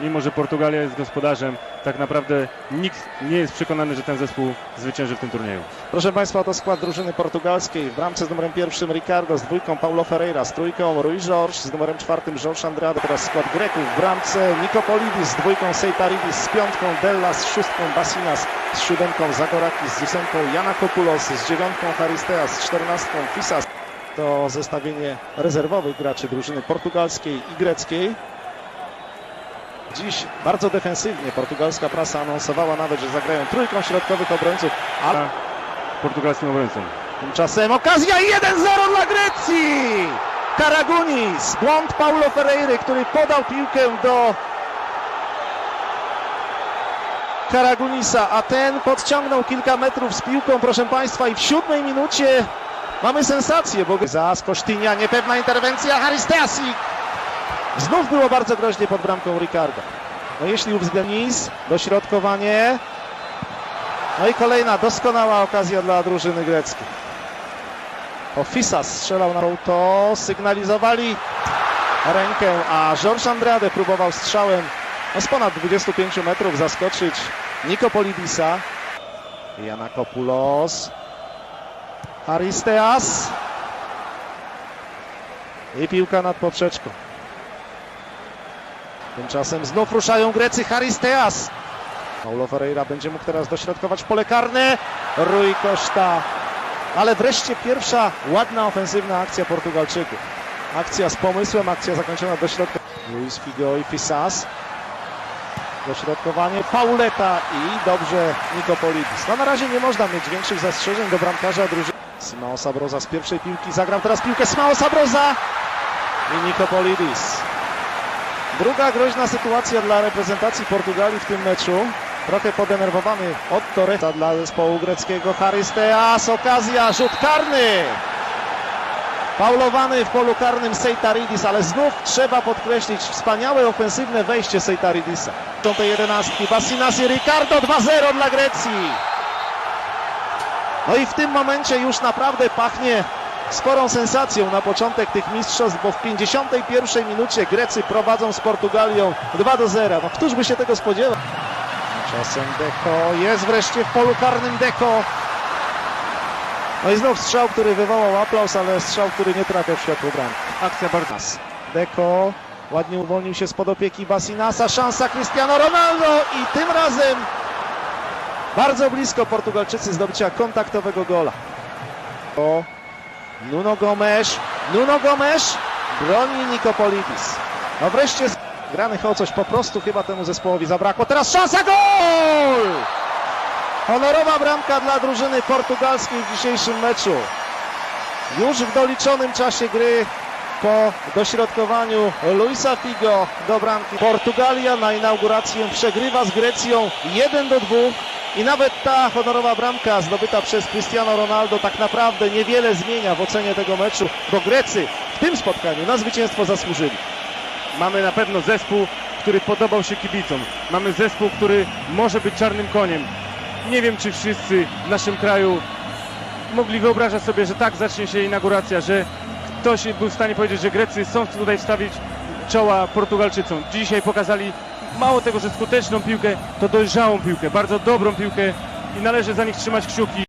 Mimo, że Portugalia jest gospodarzem, tak naprawdę nikt nie jest przekonany, że ten zespół zwycięży w tym turnieju. Proszę Państwa, to skład drużyny portugalskiej. W bramce z numerem pierwszym Ricardo, z dwójką Paulo Ferreira, z trójką Rui Jorge, z numerem czwartym Jorge Andrade. Teraz skład Greków w bramce Nikopolidis, z dwójką Seitaridis, z piątką Della, z szóstką Basinas, z siódemką Zagorakis, z ósemką Janakopoulos, z dziewiątką Haristeas, z czternastką Fisas. To zestawienie rezerwowych graczy drużyny portugalskiej i greckiej. Dziś bardzo defensywnie portugalska prasa anonsowała nawet, że zagrają trójką środkowych obrońców, ale A portugalskim obrońcą. Tymczasem okazja i 1-0 dla Grecji! Karagunis, błąd Paulo Ferreiry, który podał piłkę do Karagunisa, a ten podciągnął kilka metrów z piłką, proszę Państwa, i w siódmej minucie mamy sensację, bo za Kosztynia niepewna interwencja Haristeasi. Znów było bardzo groźnie pod bramką Ricardo. No jeśli uwzględnisz dośrodkowanie, no i kolejna doskonała okazja dla drużyny greckiej. To Fisas strzelał na to, sygnalizowali rękę, a George Andrade próbował strzałem no z ponad 25 metrów zaskoczyć Nikopolidisa. Janakopoulos. Haristeas. I piłka nad poprzeczką. Tymczasem znów ruszają Grecy Haristeas. Paulo Ferreira będzie mógł teraz dośrodkować pole karne. Rui Costa. Ale wreszcie pierwsza ładna ofensywna akcja Portugalczyków. Akcja z pomysłem, akcja zakończona do środka. Luis Figo i Fisas. Dośrodkowanie Pauleta i dobrze Nikopolidis. No na razie nie można mieć większych zastrzeżeń do bramkarza drużyny. Simao Sabroza z pierwszej piłki zagrał teraz piłkę Simao Sabroza i Nikopolidis. Druga groźna sytuacja dla reprezentacji Portugalii w tym meczu. Trochę podenerwowany od Torreta dla zespołu greckiego. Haristeas, okazja, rzut karny. Paulowany w polu karnym Seitaridis, ale znów trzeba podkreślić wspaniałe ofensywne wejście Seitaridisa. Są te jedenastki. Basinas i Ricardo 2-0 dla Grecji. No i w tym momencie już naprawdę pachnie sporą sensacją na początek tych mistrzostw, bo w 51 minucie Grecy prowadzą z Portugalią 2 do 0. No któż by się tego spodziewał? Czasem Deko jest wreszcie w polu karnym Deko. No i znów strzał, który wywołał aplauz, ale strzał, który nie trafia w światło bramki. Akcja bardzo. Deko ładnie uwolnił się spod opieki Basinasa. Szansa Cristiano Ronaldo i tym razem bardzo blisko Portugalczycy zdobycia kontaktowego gola. O, Nuno Gomes. Nuno Gomes broni Nikopolidis. No wreszcie granych o coś po prostu chyba temu zespołowi zabrakło. Teraz szansa gol! Honorowa bramka dla drużyny portugalskiej w dzisiejszym meczu. Już w doliczonym czasie gry po dośrodkowaniu Luisa Figo do bramki. Portugalia na inaugurację przegrywa z Grecją 1 do 2 i nawet ta honorowa bramka zdobyta przez Cristiano Ronaldo tak naprawdę niewiele zmienia w ocenie tego meczu, bo Grecy w tym spotkaniu na zwycięstwo zasłużyli. Mamy na pewno zespół, który podobał się kibicom. Mamy zespół, który może być czarnym koniem. Nie wiem, czy wszyscy w naszym kraju mogli wyobrażać sobie, że tak zacznie się inauguracja, że ktoś był w stanie powiedzieć, że Grecy są tutaj wstawić czoła Portugalczycom. Dzisiaj pokazali mało tego, że skuteczną piłkę, to dojrzałą piłkę, bardzo dobrą piłkę i należy za nich trzymać kciuki.